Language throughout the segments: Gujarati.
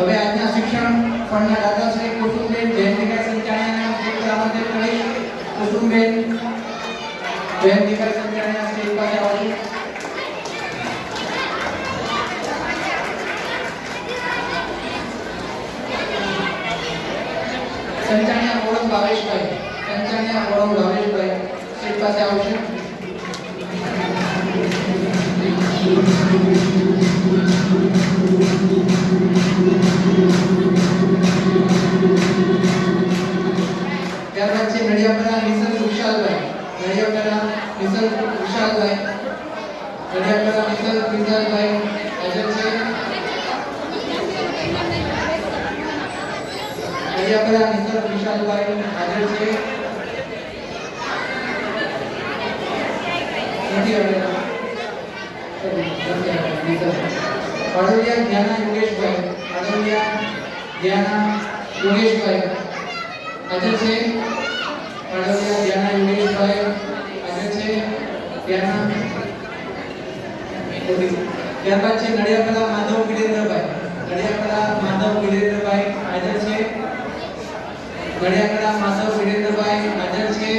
હવે આજના શિક્ષણ ફળના દાદાશ્રી કુસુમબેન જયંતિભાઈ સંચાણીયાના પર આમંત્રિત કરી કુસુમબેન જયંતિભાઈ સંચાણીયા સ્ટેજ પાસે આવજો સંચાણીયા મોરમ ભાવેશભાઈ સંચાણીયા મોરમ ભાવેશભાઈ. નડિયાદના નિસલ વિશાલભાઈ. નડિયાદના નિસલ વિશાલભાઈ હાજર છે. નડિયાદના નિસલ વિશાલભાઈ હાજર છે. પાડોલિયા જ્ઞાના યોગેશભાઈ પાડોલિયા જ્ઞાના યોગેશભાઈ હાજર છે. ત્યારબાદ છે નડિયા માધવ વિરેન્દ્રભાઈ નડિયા કલા માધવ વિરેન્દ્રભાઈ હાજર છે નડિયા કલા માધવ વિરેન્દ્રભાઈ હાજર છે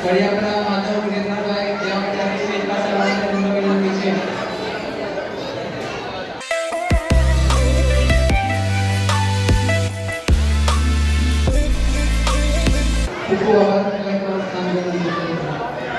નડિયા કલા માધવ વિરેન્દ્રભાઈ જ્યાં અત્યારે સ્ટેજ પાસે આવવાની ખૂબ